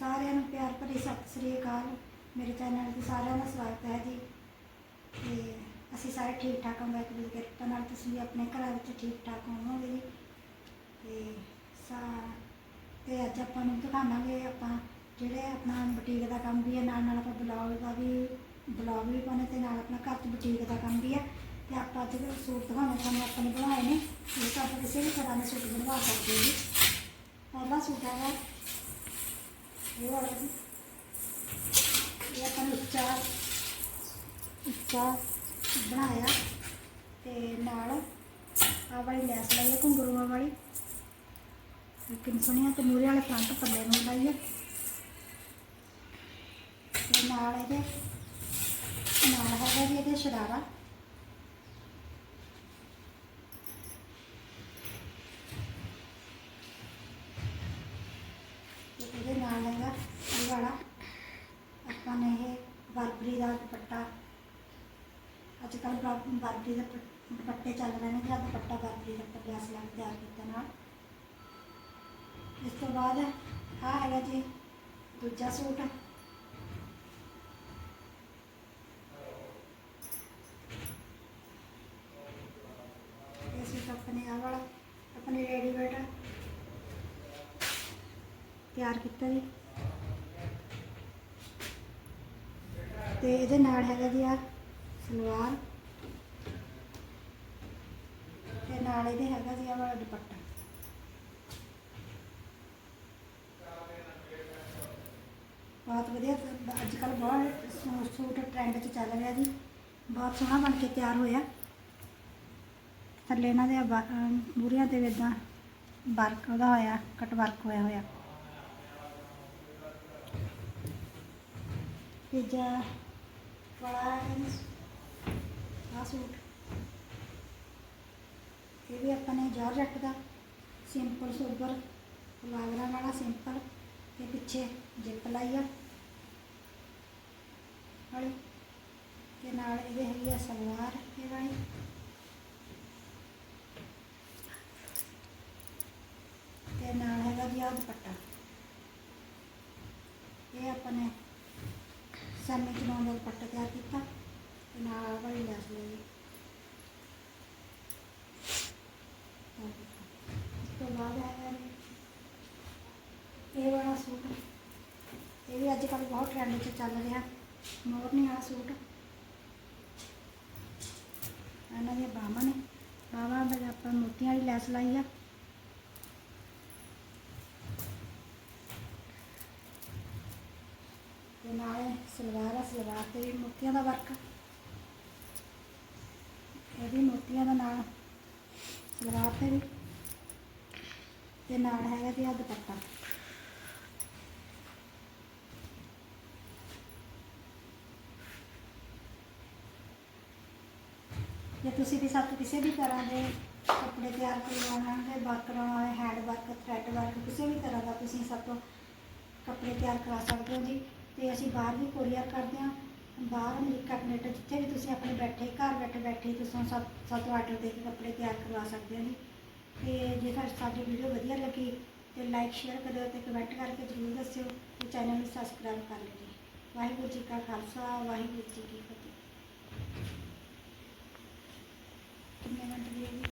ਸਾਰਿਆਂ ਨੂੰ ਪਿਆਰ ਭਰੀ ਸਤਿ ਸ੍ਰੀ ਅਕਾਲ। ਮੇਰੇ ਚੈਨਲ ਤੇ ਸਾਰਿਆਂ ਦਾ ਸਵਾਗਤ ਹੈ ਜੀ। ਤੇ ਅਸੀਂ ਸਾਰੇ ਠੀਕ ਠਾਕ ਹਾਂ, ਵਾਹਿਗੁਰੂ ਦੀ ਕਿਰਪਾ ਨਾਲ ਤੁਸੀਂ ਵੀ ਆਪਣੇ ਘਰਾਂ ਵਿੱਚ ਠੀਕ ਠਾਕ ਹੋਵੋਗੇ ਜੀ। ਤੇ ਸਾ, ਤੇ ਅੱਜ ਆਪਾਂ ਨੂੰ ਦਿਖਾਵਾਂਗੇ ਆਪਾਂ ਜਿਹੜੇ ਆਪਣਾ ਬੁਟੀਕ ਦਾ ਕੰਮ ਵੀ ਹੈ, ਨਾਲ ਨਾਲ ਆਪਾਂ ਬਲੌਗ ਦਾ ਵੀ, ਬਲੌਗ ਵੀ ਪਾਉਣੇ ਤੇ ਨਾਲ ਆਪਣਾ ਘਰ 'ਚ ਬੁਟੀਕ ਦਾ ਕੰਮ ਵੀ ਹੈ। ਤੇ ਆਪਾਂ ਅੱਜ ਸੂਟ ਦਿਖਾਉਣੇ, ਤੁਹਾਨੂੰ ਆਪਾਂ ਨੇ ਬਣਾਏ ਨੇ। ਇਹ ਤਾਂ ਆਪਾਂ ਕਿਸੇ ਵੀ ਤਰ੍ਹਾਂ ਦੇ ਸੂਟ ਬਣਵਾ ਸਕਦੇ ਜੀ। ਪਹਿਲਾ ਸੂਟ ਹੈਗਾ ਇਹ ਇਹ ਆਪਾਂ ਨੇ ਉੱਚਾ ਉੱਚਾ ਬਣਾਇਆ ਤੇ ਨਾਲ ਆਹ ਵਾਲੀ ਲੈਸ ਲਾਈ ਹੈ ਘੁੰਗਰੂਆਂ ਵਾਲੀ ਤੇ ਕਿੰਨੀ ਸੋਹਣੀ ਹੈ ਤੇ ਮੂਰੇ ਵਾਲੇ ਫਰੰਟ ਪੱਲੇ ਨੂੰ ਲਾਈ ਹੈ ਤੇ ਨਾਲ ਇਹਦੇ ਨਾਲ ਹੈਗਾ ਜੀ, ਇਹਦੇ ਸ਼ਰਾਰਾ ਤੇ ਇਹਦੇ ਨਾਲ ਹੈਗਾ ਇਹ ਵਾਲਾ ਆਪਾਂ ਨੇ ਇਹ ਬਰਬਰੀ ਦਾ ਦੁਪੱਟਾ ਅੱਜ ਕੱਲ੍ਹ ਬਰਬਰੀ ਦੇ ਦੁਪ- ਦੁਪੱਟੇ ਚੱਲ ਰਹੇ ਨੇ ਜਿਹੜਾ ਦੁਪੱਟਾ ਬਰਬਰੀ ਦਾ ਪੱਲਿਆ ਸਲੈਬ ਤਿਆਰ ਕੀਤਾ ਨਾਲ। ਇਸ ਤੋਂ ਬਾਅਦ ਆਹ ਹੈਗਾ ਜੀ ਦੂਜਾ ਸੂਟ। ਇਹ ਸੂਟ ਆਪਣੇ ਆਹ ਵਾਲਾ, ਆਪਣੇ ਰੈਡੀਮੇਡ ਤਿਆਰ ਕੀਤਾ ਜੀ। ਤੇ ਇਹਦੇ ਨਾਲ ਹੈਗਾ ਜੀ ਆ ਸਲਵਾਰ। ਤੇ ਨਾਲ ਇਹਦੇ ਹੈਗਾ ਜੀ ਆ ਵਾਲਾ ਦੁਪੱਟਾ। ਬਹੁਤ ਵਧੀਆ ਅੱਜ ਕੱਲ ਬਹੁਤ ਸੂ- ਸੂਟ ਟ੍ਰੈਂਡ 'ਚ ਚੱਲ ਰਿਹਾ ਜੀ। ਬਹੁਤ ਸੋਹਣਾ ਬਣ ਕੇ ਤਿਆਰ ਹੋਇਆ। ਥੱਲੇ ਇਹਨਾਂ ਦੇ ਮੂਰੀਆਂ ਤੇ ਇਦਾਂ ਵਰਕ ਉਹਦਾ ਹੋਇਆ, ਕਟ ਵਰਕ ਹੋਇਆ ਹੋਇਆ। ਤੀਜਾ ਬੜਾ ਆ ਸੂਟ। ਇਹ ਵੀ ਆਪਾਂ ਨੇ ਜਾਰਜੱਟ ਦਾ। ਸਿੰਪਲ ਸੋਬਰ ਲਾਗਰਾ ਵਾਲਾ ਸਿੰਪਲ। ਤੇ ਪਿੱਛੇ ਜਿੱਪ ਲਾਈ ਆ। ਵਾਲੀ ਤੇ ਨਾਲ ਇਹਦੇ ਹੈਗੀ ਆ ਸਲਵਾਰ ਇਹ ਵਾਲੀ। ਤੇ ਨਾਲ ਹੈਗਾ ਜੀ ਆ ਦੁਪੱਟਾ। ਇਹ ਆਪਾਂ ਨੇ ਸਾਨੇ ਚਨਾਉਣ ਦਾ ਦੁਪੱਟਾ ਤਿਆਰ ਕੀਤਾ। ਇਹ ਵਾਲਾ ਸੂਟ। ਇਹ ਵੀ ਅੱਜ ਕੱਲ੍ਹ ਬਹੁਤ ਟ੍ਰੈਂਡ 'ਚ ਚੱਲ ਰਿਹਾ। ਮੋਰਨੀ ਵਾਲਾ ਸੂਟ। ਇਹਨਾਂ ਦੀਆਂ ਬਾਹਾਂ ਨੇ। ਬਾਹਾਂ ਵਿੱਚ ਆਪਾਂ ਮੋਤੀਆਂ ਵਾਲੀ ਲੈਸ ਲਾਈ ਆ। ਤੇ ਨਾਲ ਸਲਵਾਰ ਆ, ਸਲਵਾਰ ਤੇ ਵੀ ਮੋਤੀਆਂ ਦਾ ਵਰਕ ਇਹ ਵੀ ਮੋਤੀਆਂ ਦਾ ਨਾਲ ਸਲਵਾਰ ਤੇ ਵੀ ਤੇ ਨਾਲ ਹੈਗਾ ਜੀ ਆ ਦੁਪੱਟਾ। ਜੇ ਤੁਸੀਂ ਵੀ ਸਾਥੋਂ ਕਿਸੇ ਵੀ ਤਰ੍ਹਾਂ ਦੇ ਕੱਪੜੇ ਤਿਆਰ ਕਰਵਾਉਣਾ ਹੈ ਵਰਕ ਕਰਾਉਣਾ ਹੈ ਹੈਂਡ ਵਰਕ ਥ੍ਰੈਡ ਵਰਕ ਕਿਸੇ ਵੀ ਤਰ੍ਹਾਂ ਦਾ ਤੁਸੀਂ ਸਾਥੋਂ ਕੱਪੜੇ ਤਿਆਰ ਕਰਾ ਸਕਦੇ ਹੋ ਜੀ। ਤੇ ਅਸੀਂ ਬਾਹਰ ਵੀ ਕੋਰੀਅਰ ਕਰਦੇ ਹਾਂ। ਬਾਹਰ ਅਮਰੀਕਾ ਕੈਨੇਡਾ ਜਿੱਥੇ ਵੀ ਤੁਸੀਂ ਆਪਣੇ ਬੈਠੇ, ਘਰ ਬੈਠੇ ਬੈਠੇ ਤੁਸੀਂ ਸਾ- ਸੱਤ ਆਰਡਰ ਦੇ ਕੇ ਕੱਪੜੇ ਤਿਆਰ ਕਰਵਾ ਸਕਦੇ ਹੋ ਜੀ। ਤੇ ਜੇ ਤੁਹਾਨੂੰ ਸਾਡੀ ਵੀਡੀਓ ਵਧੀਆ ਲੱਗੀ ਤੇ ਲਾਈਕ ਸ਼ੇਅਰ ਕਰਿਓ ਤੇ ਕਮੈਂਟ ਕਰਕੇ ਜ਼ਰੂਰ ਦੱਸਿਓ ਤੇ ਚੈਨਲ ਨੂੰ ਸਬਸਕ੍ਰਾਈਬ ਕਰ ਲਿਓ ਜੀ। ਵਾਹਿਗੁਰੂ ਜੀ ਕਾ ਖਾਲਸਾ, ਵਾਹਿਗੁਰੂ ਜੀ ਕੀ ਫਤਿਹ। ਕਿੰਨੇ ਮਿੰਟ ਦੀ